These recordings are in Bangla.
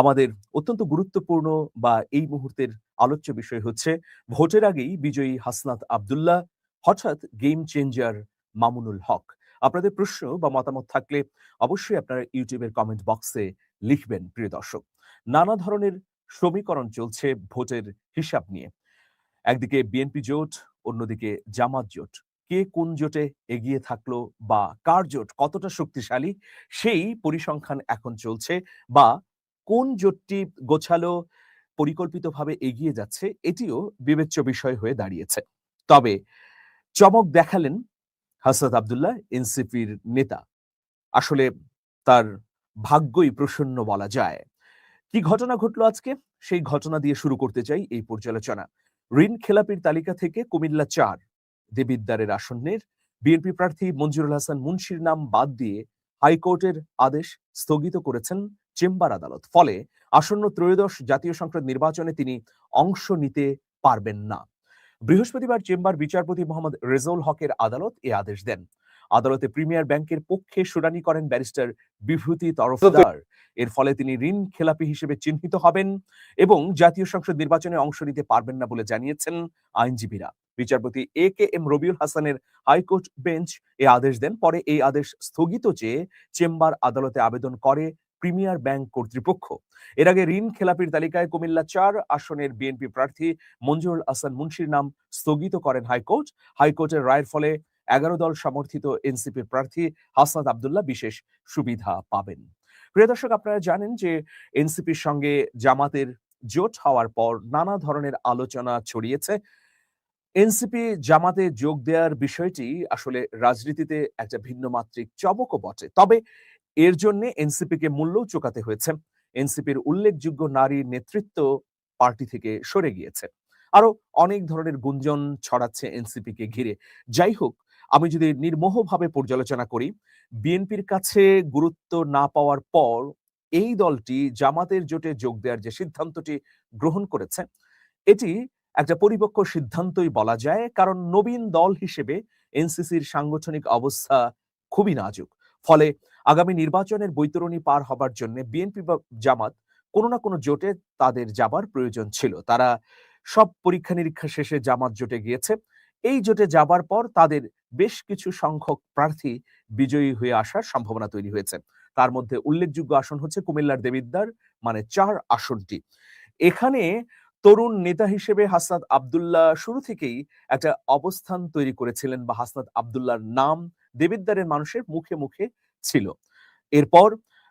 আমাদের অত্যন্ত গুরুত্বপূর্ণ বা এই মুহূর্তের আলোচ্য বিষয় হচ্ছে, ভোটের আগেই বিজয়ী হাসনাত আব্দুল্লাহ, হঠাৎ গেম চেঞ্জার মামুনুল হক। আপনাদের প্রশ্ন বা মতামত থাকলে অবশ্যই আপনারা ইউটিউবের কমেন্ট বক্সে লিখবেন, প্রিয় দর্শক। নানা ধরনের সমীকরণ চলছে ভোটের হিসাব নিয়ে। একদিকে বিএনপি জোট, অন্যদিকে জামাত জোট। কে কোন জোটে এগিয়ে থাকল বা কার জোট কতটা শক্তিশালী, সেই পরিসংখ্যান এখন চলছে বা কোন জোটটি গোছালো, পরিকল্পিতভাবে এগিয়ে যাচ্ছে, এটিও বিবেচ্য বিষয় হয়ে দাঁড়িয়েছে। তবে চমক দেখালেন হাসরত আবদুল্লাহ, এনসিপির নেতা। আসলে তার ভাগ্যই প্রসন্ন বলা যায়। কি ঘটনা ঘটলো আজকে? সেই ঘটনা দিয়ে শুরু করতে চাই এই পর্যালোচনা। ঋণ খেলাপির তালিকা থেকে কুমিল্লা চার দেবিদ্দারের আসনের বিএনপি প্রার্থী মঞ্জুরুল হাসান মুন্সির নাম বাদ দিয়ে হাইকোর্টের আদেশ স্থগিত করেছেন চেম্বার আদালত। ফলে আসন্ন ত্রয়োদশ জাতীয় সংসদ নির্বাচনে তিনি অংশ নিতে পারবেন না। বৃহস্পতিবার চেম্বার বিচারপতি মোহাম্মদ রেজাউল হকের আদালত এ আদেশ দেন। আদালতে প্রিমিয়ার ব্যাংকের পক্ষে শুনানি করেন ব্যারিস্টার বিভূতি তরফদার। এর ফলে তিনি ঋণ খেলাপি হিসেবে চিহ্নিত হবেন এবং জাতীয় সংসদ নির্বাচনে অংশ নিতে পারবেন না বলে জানিয়েছেন আইনজীবীরা। বিচারপতি এ কে এম রবিউল হাসানের হাইকোর্ট বেঞ্চ এ আদেশ দেন। পরে এই আদেশ স্থগিত চেয়ে চেম্বার আদালতে আবেদন করে প্রিমিয়ার ব্যাংক কর্তৃপক্ষ। এর আগে ঋণ খেলাপির তালিকায় কুমিল্লা চার, আসনের বিএনপি প্রার্থী মঞ্জুরুল হাসান মুন্সির নাম স্থগিত করেন হাইকোর্ট। হাইকোর্টের রায়ের ফলে এগারো দল সমর্থিত এনসিপি প্রার্থী হাসনাত আবদুল্লাহ বিশেষ সুবিধা পাবেন। প্রিয় দর্শক, আপনারা জানেন যে এনসিপির সঙ্গে জামাতের জোট হওয়ার পর নানা ধরনের আলোচনা ছড়িয়েছে। এনসিপি জামাতে যোগ দেওয়ার বিষয়টি আসলে রাজনীতিতে একটা ভিন্ন মাত্রিক চমকও বটে। তবে এর জন্য এনসিপিকে মূল্যও চোকাতে হয়েছে। এনসিপির উল্লেখযোগ্য নারী নেতৃত্ব পার্টি থেকে সরে গিয়েছে। আরও অনেক ধরনের গুঞ্জন ছড়াচ্ছে এনসিপিকে ঘিরে। যাই হোক, আমি যদি নির্মোহভাবে পর্যালোচনা করি বিএনপির কাছে গুরুত্ব না পাওয়ার পর এই দলটি জামাতের জোটে যোগ দেওয়ার যে সিদ্ধান্তটি গ্রহণ করেছে, এটি একটা পরিপক্ক সিদ্ধান্তই বলা যায়, কারণ নবীন দল হিসেবে এনসিসির সাংগঠনিক অবস্থা খুবই নাজুক। ফলে আগামী নির্বাচনের বৈতরণী পার হবার জন্য বিএনপি বা জামাত কোনো না কোনো জোটে তাদের যাবার প্রয়োজন ছিল। তারা সব পরীক্ষা নিরীক্ষা শেষে জামাত জোটে গিয়েছে। এই জোটে যাবার পর তাদের বেশ কিছু সংখ্যক প্রার্থী বিজয়ী হয়ে আসার সম্ভাবনা তৈরি হয়েছে। তার মধ্যে উল্লেখযোগ্য আসন হচ্ছে কুমিল্লার দেবিদ্দার মানে চার আসনটি। এখানে তরুণ নেতা হিসেবে হাসনাত আবদুল্লাহ শুরু থেকেই একটা অবস্থান তৈরি করেছিলেন বা হাসনাত আবদুল্লাহর নাম দেবিদ্দারের মানুষের মুখে মুখে ছিল। এরপর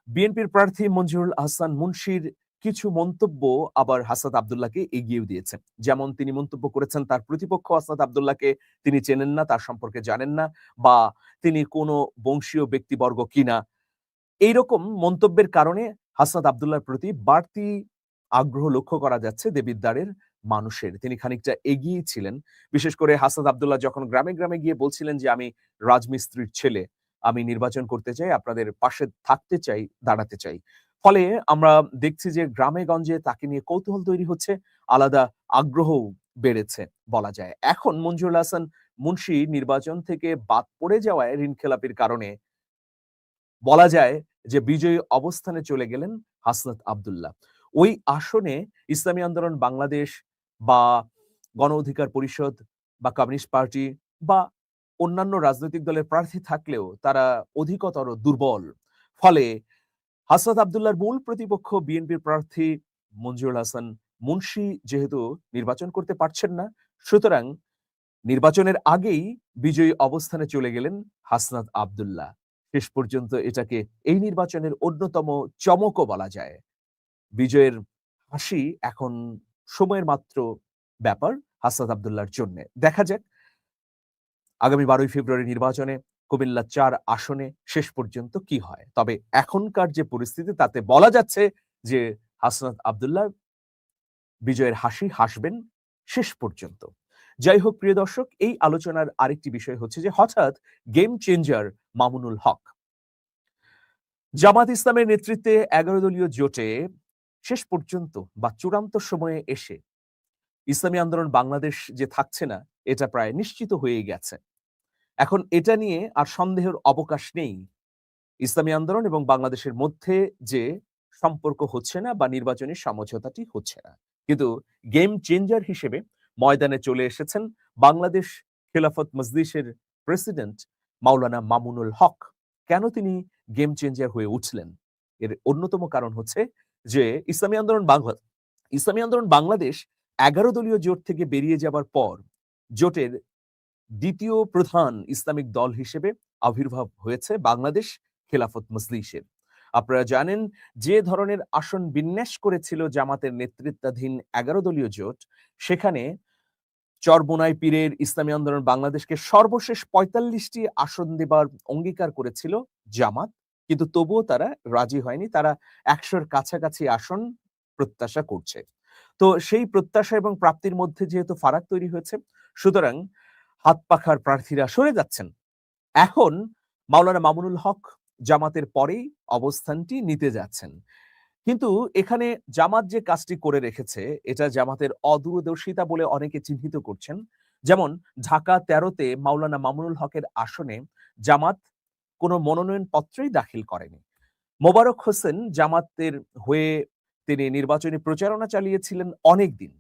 বিএনপির প্রার্থী মঞ্জুরুল হাসান মুন্সির কিছু মন্তব্য আবার হাসাদ আবদুল্লাহকে এগিয়ে দিয়েছে। যেমন তিনি মন্তব্য করেছেন, তার প্রতিপক্ষ হাসাদ আবদুল্লাহকে তিনি চেনেন না, তার সম্পর্কে জানেন না বা তিনি কোনো বংশীয় ব্যক্তিবর্গ কিনা এইরকম মন্তব্যের কারণে হাসাদ আবদুল্লাহর প্রতি বাড়তি আগ্রহ লক্ষ্য করা যাচ্ছে দেবিদ্দারের মানুষের। তিনি খানিকটা এগিয়ে ছিলেন। বিশেষ করে হাসাদ আবদুল্লাহ যখন গ্রামে গ্রামে গিয়ে বলছিলেন যে, আমি রাজমিস্ত্রির ছেলে, আমি নির্বাচন করতে চাই, আপনাদের পাশে থাকতে চাই, দাঁড়াতে চাই। ফলে আমরা দেখছি যে, গ্রামে গঞ্জে তাকে নিয়ে কৌতূহল তৈরি হচ্ছে, আলাদা আগ্রহ বেড়েছে বলা যায়। এখন মঞ্জুরুল হাসান মুন্সি নির্বাচন থেকে বাদ পড়ে যাওয়ায় ঋণ খেলাপির কারণে বলা যায় যে, বিজয়ী অবস্থানে চলে গেলেন হাসনাত আবদুল্লাহ। ওই আসনে ইসলামী আন্দোলন, বাংলাদেশ বা গণ অধিকার পরিষদ বা কমিউনিস্ট পার্টি বা অন্যান্য রাজনৈতিক দলের প্রার্থী থাকলেও তারা অধিকতর দুর্বল। ফলে হাসনাত আবদুল্লাহর মূল প্রতিপক্ষ বিএনপির প্রার্থী মঞ্জুরুল হাসান মুন্সি যেহেতু নির্বাচন করতে পারছেন না, সুতরাং নির্বাচনের আগেই বিজয়ী অবস্থানে চলে গেলেন হাসনাত আবদুল্লাহ। শেষ পর্যন্ত এটাকে এই নির্বাচনের অন্যতম চমকও বলা যায়। বিজয়ের হাসি এখন সময়ের মাত্র ব্যাপার হাসনাত আবদুল্লাহর জন্য। দেখা যাক। আগামী বারোই ফেব্রুয়ারি নির্বাচনে কুমিল্লা চার আসনে শেষ পর্যন্ত কি হয়। তবে এখনকার যে পরিস্থিতি, তাতে বলা যাচ্ছে যে হাসনাত আবদুল্লাহ বিজয়ের হাসি হাসবেন শেষ পর্যন্ত। যাই হোক, প্রিয় দর্শক, এই আলোচনার আরেকটি বিষয় হচ্ছে যে হঠাৎ গেম চেঞ্জার মামুনুল হক। জামাত ইসলামের নেতৃত্বে এগারো দলীয় জোটে শেষ পর্যন্ত বা চূড়ান্ত সময়ে এসে ইসলামী আন্দোলন বাংলাদেশ যে থাকছে না, এটা প্রায় নিশ্চিত হয়ে গেছে। এখন এটা নিয়ে আর সন্দেহের অবকাশ নেই ইসলামী আন্দোলন এবং বাংলাদেশের মধ্যে যে সম্পর্ক হচ্ছে না বা নির্বাচনী সমঝোতাটি হচ্ছে না। কিন্তু গেম চেঞ্জার হিসেবে ময়দানে চলে এসেছেন বাংলাদেশ খেলাফত মজলিসের প্রেসিডেন্ট মাওলানা মামুনুল হক। কেন তিনি গেম চেঞ্জার হয়ে উঠলেন? এর অন্যতম কারণ হচ্ছে যে ইসলামী আন্দোলন বাংলা, ইসলামী আন্দোলন বাংলাদেশ এগারো দলীয় জোট থেকে বেরিয়ে যাবার পর জোটের দ্বিতীয় প্রধান ইসলামিক দল হিসেবে আবির্ভাব হয়েছে বাংলাদেশ খেলাফত মজলিসের। আপনারা জানেন যে ধরনের আসন বিন্যাস করেছিল জামাতের নেতৃত্বাধীন এগারো দলীয় জোট, সেখানে চরবোনাই পীরের ইসলামী আন্দোলন বাংলাদেশকে সর্বশেষ পঁয়তাল্লিশটি আসন দেবার অঙ্গীকার করেছিল জামাত। কিন্তু তবুও তারা রাজি হয়নি। তারা একশোর কাছাকাছি আসন প্রত্যাশা করছে। তো সেই প্রত্যাশা এবং প্রাপ্তির মধ্যে যেহেতু ফারাক তৈরি হয়েছে, সুতরাং হাত পাখার প্রার্থীরা সরে যাচ্ছেন। এখন মাওলানা মামুনুল হক জামাতের পরেই অবস্থানটি নিতে যাচ্ছেন। কিন্তু এখানে জামাত যে কাজটি করে রেখেছে, এটা জামাতের অদূরদর্শিতা বলে অনেকে চিহ্নিত করছেন। যেমন ঢাকা তেরোতে মাওলানা মামুনুল হকের আসনে জামাত কোনো মনোনয়ন পত্রই দাখিল করেনি। মোবারক হোসেন জামাতের হয়ে তিনি নির্বাচনী প্রচারণা চালিয়েছিলেন অনেক দিন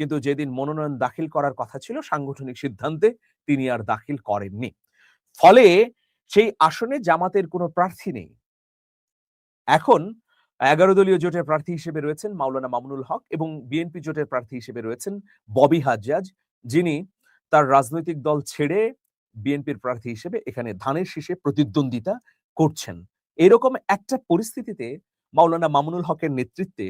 কিন্তু যেদিন মনোনয়ন দাখিল করার কথা ছিল, সাংগঠনিক সিদ্ধান্তে তিনি আর দাখিল করেননি। ফলে সেই আসনে জামাতের কোনো প্রার্থী নেই। এখন এগারো দলীয় জোটের প্রার্থী হিসেবে রয়েছেন মাওলানা মামুনুল হক এবং বিএনপি জোটের প্রার্থী হিসেবে রয়েছেন ববি হাজ্জাজ, যিনি তার রাজনৈতিক দল ছেড়ে বিএনপির প্রার্থী হিসেবে এখানে ধানের শীষে প্রতিদ্বন্দ্বিতা করছেন। এরকম একটা পরিস্থিতিতে মাওলানা মামুনুল হকের নেতৃত্বে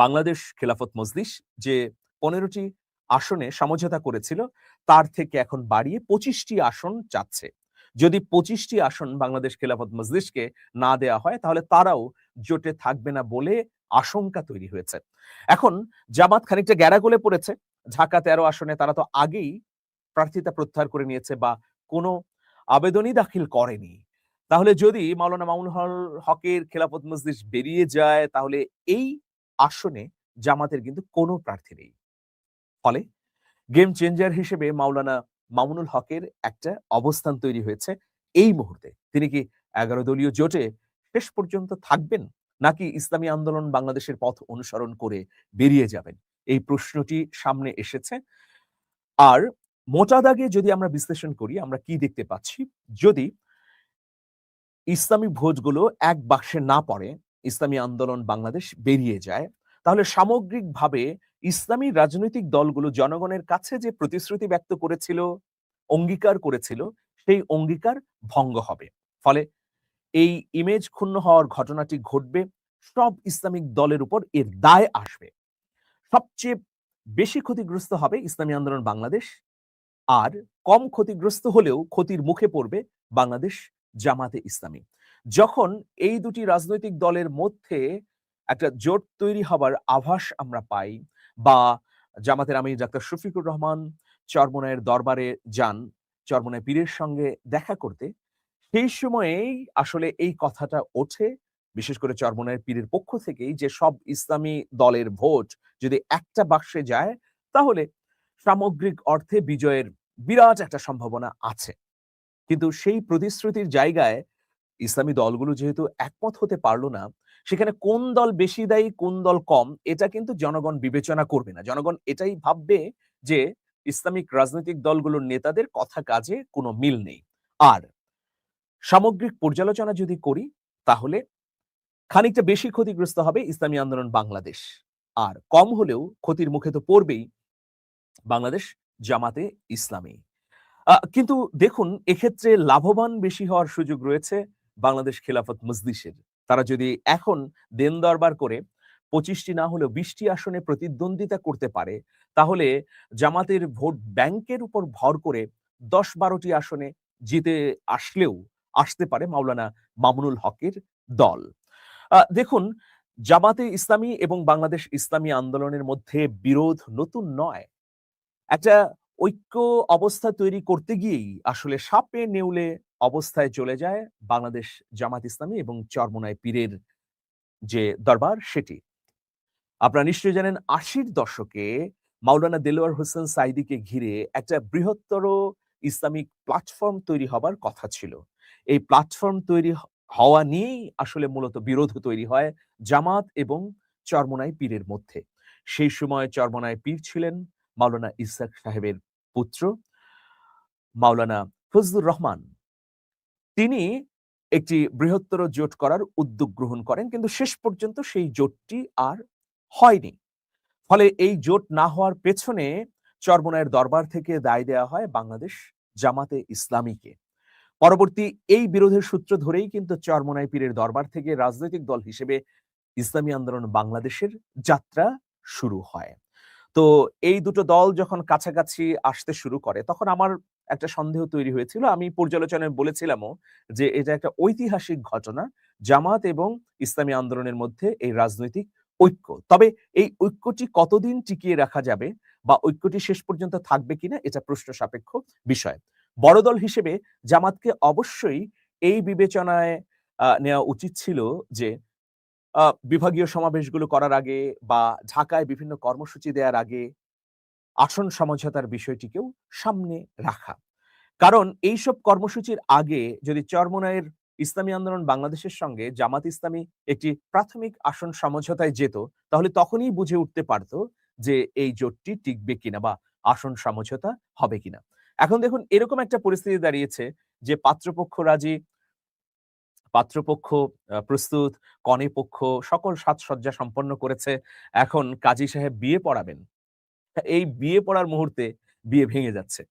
বাংলাদেশ খেলাফত মজলিস যে পনেরোটি আসনে সমঝোতা করেছিল, তার থেকে এখন বাড়িয়ে পঁচিশটি আসন চাচ্ছে। যদি পঁচিশটি আসন বাংলাদেশ খেলাফত মজলিসকে না দেয়া হয়, তাহলে তারাও জোটে থাকবে না বলে আশঙ্কা তৈরি হয়েছে। এখন জামাত খানিকটা গ্যারাগোলে পড়েছে। ঢাকা তেরো আসনে তারা তো আগেই প্রার্থিতা প্রত্যাহার করে নিয়েছে বা কোনো আবেদনই দাখিল করেনি। তাহলে যদি মাওলানা মামুন হকের খেলাফত মজলিস বেরিয়ে যায়, তাহলে এই আসনে জামাতের কিন্তু কোনো প্রার্থী নেই। ফলে গেম চেঞ্জার হিসেবে মাওলানা মামুনুল হকের একটা অবস্থান তৈরি হয়েছে এই মুহূর্তে। তিনি কি এগারো দলীয় জোটে শেষ পর্যন্ত থাকবেন, নাকি ইসলামী আন্দোলন বাংলাদেশের পথ অনুসরণ করে বেরিয়ে যাবেন? এই প্রশ্নটি সামনে এসেছে। আর মোটা দাগে যদি আমরা বিশ্লেষণ করি, আমরা কি দেখতে পাচ্ছি? যদি ইসলামী ভোজগুলো এক বাক্সে না পড়ে, ইসলামী আন্দোলন বাংলাদেশ বেরিয়ে যায়, তাহলে সামগ্রিকভাবে ইসলামী রাজনৈতিক দলগুলো জনগণের কাছে যে প্রতিশ্রুতি ব্যক্ত করেছিল, অঙ্গীকার করেছিল, সেই অঙ্গীকার ভঙ্গ হবে। ফলে এই ইমেজ ক্ষুণ্ণ হওয়ার ঘটনাটি ঘটবে, সব ইসলামিক দলের উপর এর দায় আসবে। সবচেয়ে বেশি ক্ষতিগ্রস্ত হবে ইসলামী আন্দোলন বাংলাদেশ আর কম ক্ষতিগ্রস্ত হলেও ক্ষতির মুখে পড়বে বাংলাদেশ জামাতে ইসলামী। যখন এই দুটি রাজনৈতিক দলের মধ্যে একটা জোট তৈরি হবার আভাস আমরা পাই বা জামাতের আমির ডাক্তার শফিকুর রহমান চরমনায়ের দরবারে যান চরমনায় পীরের সঙ্গে দেখা করতে, সেই সময়েই আসলে এই কথাটা ওঠে। বিশেষ করে চরমনায়ের পীরের পক্ষ থেকেই যে সব ইসলামী দলের ভোট যদি একটা বাক্সে যায়, তাহলে সামগ্রিক অর্থে বিজয়ের বিরাট একটা সম্ভাবনা আছে। কিন্তু সেই প্রতিশ্রুতির জায়গায় ইসলামী দলগুলো যেহেতু একমত হতে পারল না, সেখানে কোন দল বেশি দায়ী, কোন দল কম, এটা কিন্তু জনগণ বিবেচনা করবে না। জনগণ এটাই ভাববে যে ইসলামিক রাজনৈতিক দলগুলোর নেতাদের কথা কাজে কোনো মিল নেই। আর সামগ্রিক পর্যালোচনা যদি করি, তাহলে খানিকটা বেশি ক্ষতিগ্রস্ত হবে ইসলামী আন্দোলন বাংলাদেশ। আর কম হলেও ক্ষতির মুখে তো পড়বেই। বাংলাদেশ জামাতে ইসলামী। কিন্তু দেখুন, এক্ষেত্রে লাভবান বেশি হওয়ার সুযোগ রয়েছে বাংলাদেশ খেলাফত মজলিসের। তারা যদি এখন দেন দরবার করে পঁচিশটি না হলেও বিশটি আসনে প্রতিদ্বন্দ্বিতা করতে পারে, তাহলে জামাতের ভোট ব্যাংকের উপর ভর করে দশ বারোটি আসনে জিতে আসলেও আসতে পারে মাওলানা মামুনুল হকের দল। দেখুন, জামাতে ইসলামী এবং বাংলাদেশ ইসলামী আন্দোলনের মধ্যে বিরোধ নতুন নয়। একটা ঐক্য অবস্থা তৈরি করতে গিয়েই আসলে সাপে নেউলে অবস্থায় চলে যায় বাংলাদেশ জামাত ইসলামী এবং চরমনায় পীরের যে দরবার সেটি। আপনারা নিশ্চয়ই জানেন আশির দশকে মাওলানা দেলোয়ার হোসেন সাইদিকে ঘিরে একটা বৃহত্তর ইসলামিক প্ল্যাটফর্ম তৈরি হবার কথা ছিল। এই প্ল্যাটফর্ম তৈরি হওয়া নিয়েই আসলে মূলত বিরোধ তৈরি হয় জামাত এবং চরমোনাই পীরের মধ্যে। সেই সময় চরমোনাই পীর ছিলেন মাওলানা ইসাক সাহেবের পুত্র, মাওলানা ফজলুর রহমান। তিনি একটি বৃহত্তর জোট করার উদ্যোগ গ্রহণ করেন, কিন্তু শেষ পর্যন্ত সেই জোটটি আর হয়নি। ফলে এই জোট না হওয়ার পেছনে চরমোনাইয়ের দরবার থেকে দায় দেওয়া হয় বাংলাদেশ জামাতে ইসলামীকে। পরবর্তী এই বিরোধের সূত্র ধরেই কিন্তু চরমোনাই পীরের দরবার থেকে রাজনৈতিক দল হিসেবে ইসলামী আন্দোলন বাংলাদেশের যাত্রা শুরু হয়। তো এই দুটো দল যখন কাছাকাছি আসতে শুরু করে, তখন আমার একটা সন্দেহ তৈরি হয়েছিল। আমি পর্যালোচনায় বলেছিলামও যে, এটা একটা ঐতিহাসিক ঘটনা। জামাত এবং ইসলামী আন্দোলনের মধ্যে এই রাজনৈতিক ঐক্য। তবে এই ঐক্যটি কতদিন টিকিয়ে রাখা যাবে বা ঐক্যটি শেষ পর্যন্ত থাকবে কিনা, এটা প্রশ্ন সাপেক্ষ বিষয়। বড় দল হিসেবে জামাতকে অবশ্যই এই বিবেচনায় নেওয়া উচিত ছিল যে বিভাগীয় সমাবেশগুলো করার আগে বা ঢাকায় বিভিন্ন কর্মসূচি দেওয়ার আগে আসন সমঝোতার বিষয়টিকেও সামনে রাখা। কারণ এইসব কর্মসূচির আগে যদি চরমোনায়ের ইসলামী আন্দোলন বাংলাদেশের সঙ্গে জামাত ইসলামী একটি প্রাথমিক আসন সমঝোতায় যেত, তাহলে তখনই বুঝে উঠতে পারতো যে এই জোটটি টিকবে কিনা বা আসন সমঝোতা হবে কিনা। এখন দেখুন, এরকম একটা পরিস্থিতি দাঁড়িয়েছে যে পাত্রপক্ষ রাজি পাত্রপক্ষ প্রস্তুত কনে পক্ষ সকল সাজসজ্জা সম্পন্ন করেছে। এখন কাজী সাহেব বিয়ে পড়াবেন। এই বিয়ে পড়ার মুহূর্তে বিয়ে ভেঙে যাচ্ছে।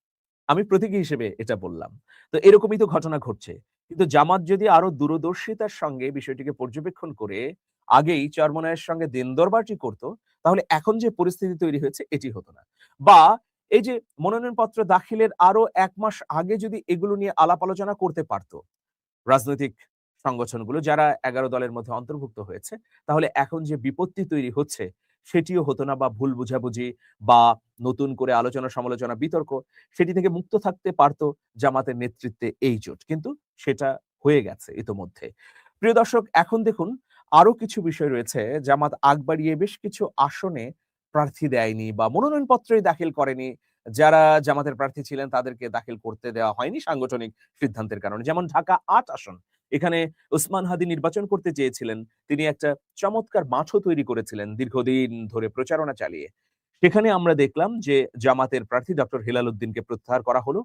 আমি প্রতীকী হিসেবে এটা বললাম। তো এরকমই তো ঘটনা ঘটছে। কিন্তু জামাত যদি আরও দূরদর্শিতার সঙ্গে বিষয়টিকে পর্যবেক্ষণ করে, আগেই চরমনায়ের সঙ্গে দিন দরবারটি করতো, তাহলে এখন যে পরিস্থিতি তৈরি হয়েছে, এটি হতো না। বা এই যে মনোনয়নপত্র দাখিলের আরও এক মাস আগে যদি এগুলো নিয়ে আলাপ আলোচনা করতে পারতো, রাজনৈতিক সংগঠনগুলো যারা এগারো দলের মধ্যে অন্তর্ভুক্ত হয়েছে, তাহলে এখন যে বিপত্তি তৈরি হচ্ছে, সেটিও হতো না বা ভুল বুঝাবুঝি বা নতুন করে আলোচনা সমালোচনা বিতর্ক, সেটি থেকে মুক্ত থাকতে পারতো জামাতের নেতৃত্বে এই জোট। কিন্তু সেটা হয়ে গেছে ইতোমধ্যে। প্রিয় দর্শক, এখন দেখুন আরও কিছু বিষয় রয়েছে, জামাত আগ বাড়িয়ে বেশ কিছু আসনে প্রার্থী দেয়নি বা মনোনয়নপত্রই দাখিল করেনি। যারা জামাতের প্রার্থী ছিলেন, তাদেরকে দাখিল করতে দেওয়া হয়নি সাংগঠনিক সিদ্ধান্তের কারণে। যেমন ঢাকা আট আসন, এখানে উসমান হাদি নির্বাচন করতে চেয়েছিলেন। তিনি একটা চমৎকার মাঠও তৈরি করেছিলেন দীর্ঘদিন ধরে প্রচারণা চালিয়ে। সেখানে আমরা দেখলাম যে জামাতের প্রার্থী ডক্টর হেলাল উদ্দিনকে প্রত্যাহার করা হলো।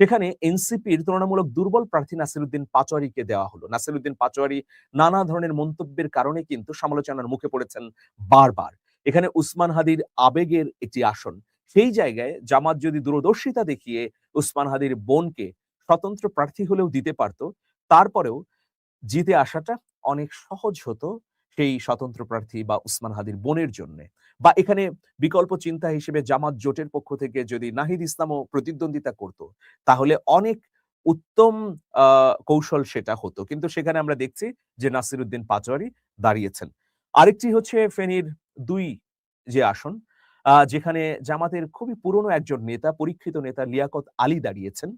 সেখানে এনসিপির তুলনামূলক দুর্বল প্রার্থী নাসিরুদ্দিন পাচোয়ারিকে দেওয়া হলো। নাসিরুদ্দিন পাচোয়ারি নানা ধরনের মন্তব্যের কারণে কিন্তু সমালোচনার মুখে পড়েছেন বারবার। এখানে উসমান হাদির আবেগের একটি আসন। সেই জায়গায় জামাত যদি দূরদর্শিতা দেখিয়ে উসমান হাদির বোনকে স্বতন্ত্র প্রার্থী হলেও দিতে পারতো, তারপরেও জিতে আসাটা অনেক সহজ হতো সেই স্বতন্ত্র প্রার্থী বা উসমান হাদির বোনের জন্য। বা এখানে বিকল্প চিন্তা হিসেবে জামাত জোটের পক্ষ থেকে যদি নাহিদ ইসলামও প্রতিদ্বন্দ্বিতা করত, তাহলে অনেক উত্তম কৌশল সেটা হতো। কিন্তু সেখানে আমরা দেখছি যে নাসিরুদ্দিন পাচোয়ারি দাঁড়িয়েছেন। আরেকটি হচ্ছে ফেনীর দুই যে আসন যেখানে জামাতের খুবই পুরনো একজন নেতা, পরীক্ষিত নেতা লিয়াকত আলী দাঁড়িয়েছেন।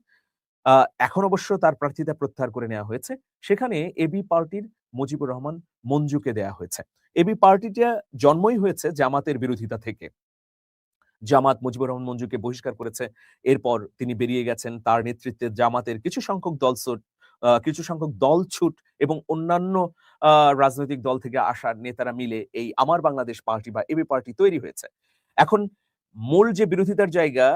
এখন অবশ্য তার প্রার্থিতা প্রত্যাহার করে নেওয়া হয়েছে। সেখানে এবি পার্টির মুজিবুর রহমান মঞ্জুকে দেয়া হয়েছে। এবি পার্টিটা জন্মই হয়েছে জামাতের বিরোধিতা থেকে। জামাত মুজিবুর রহমান মঞ্জুকে বহিষ্কার করেছে। এরপর তিনি বেরিয়ে গেছেন তার নেতৃত্বে জামাতের কিছু সংখ্যক দল কিছু সংখ্যক দল ছুট এবং অন্যান্য রাজনৈতিক দল থেকে আসা নেতারা মিলে এই আমার বাংলাদেশ পার্টি বা এবি পার্টি তৈরি হয়েছে। এখন মূল যে বিরোধিতার জায়গা,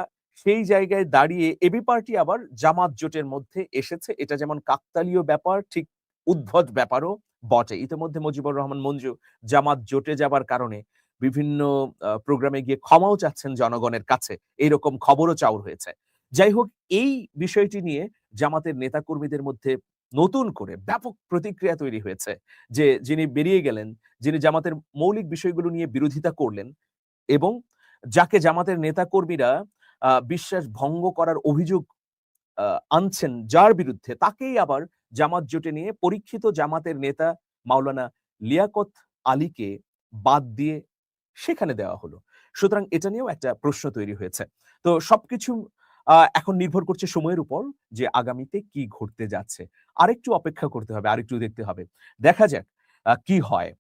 সেই জায়গায় দাঁড়িয়ে এবি পার্টি আবার জামাত জোটের মধ্যে এসেছে। এটা যেমন কাকতালীয় ব্যাপার, ঠিক উদ্ভট ব্যাপারও বটে। ইতিমধ্যে মুজিবুর রহমান মঞ্জু জামাত জোটে যাবার কারণে বিভিন্ন প্রোগ্রামে গিয়ে ক্ষমাও চাচ্ছেন জনগণের কাছে। এইরকম খবরও চাউর হয়েছে। যাই হোক, এই বিষয়টি নিয়ে জামাতের নেতাকর্মীদের মধ্যে নতুন করে ব্যাপক প্রতিক্রিয়া তৈরি হয়েছে যে, যিনি বেরিয়ে গেলেন, যিনি জামাতের মৌলিক বিষয়গুলো নিয়ে বিরোধিতা করলেন এবং যাকে জামাতের নেতাকর্মীরা বিশ্বাস ভঙ্গ করার অভিযোগ আনছেন যার বিরুদ্ধে, তাকেই আবার জামাত জোটে নিয়ে পরীক্ষিত জামাতের নেতা মাওলানা লিয়াকত আলীকে বাদ দিয়ে সেখানে দেওয়া হলো। সুতরাং এটা নিয়েও একটা প্রশ্ন তৈরি হয়েছে। তো সবকিছু এখন নির্ভর করছে সময়ের উপর যে আগামীতে কি ঘটতে যাচ্ছে। আরেকটু অপেক্ষা করতে হবে, আরেকটু দেখতে হবে। দেখা যাক কি হয়।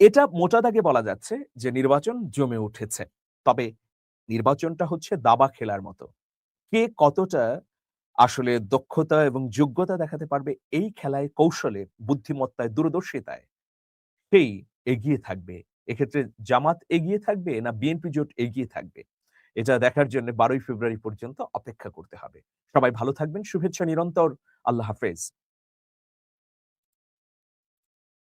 এটা মোটা দাগে বলা যাচ্ছে যে নির্বাচন জমে উঠেছে তবে নির্বাচনটা হচ্ছে দাবা খেলার মতো কে কতটা আসলে দক্ষতা এবং যোগ্যতা দেখাতে পারবে এই খেলায় কৌশলে, বুদ্ধিমত্তায়, দূরদর্শিতায়, সেই এগিয়ে থাকবে। এক্ষেত্রে জামাত এগিয়ে থাকবে না বিএনপি জোট এগিয়ে থাকবে? এটা দেখার জন্য ১২ই ফেব্রুয়ারি পর্যন্ত অপেক্ষা করতে হবে। সবাই ভালো থাকবেন। শুভেচ্ছা নিরন্তর। আল্লাহ হাফেজ।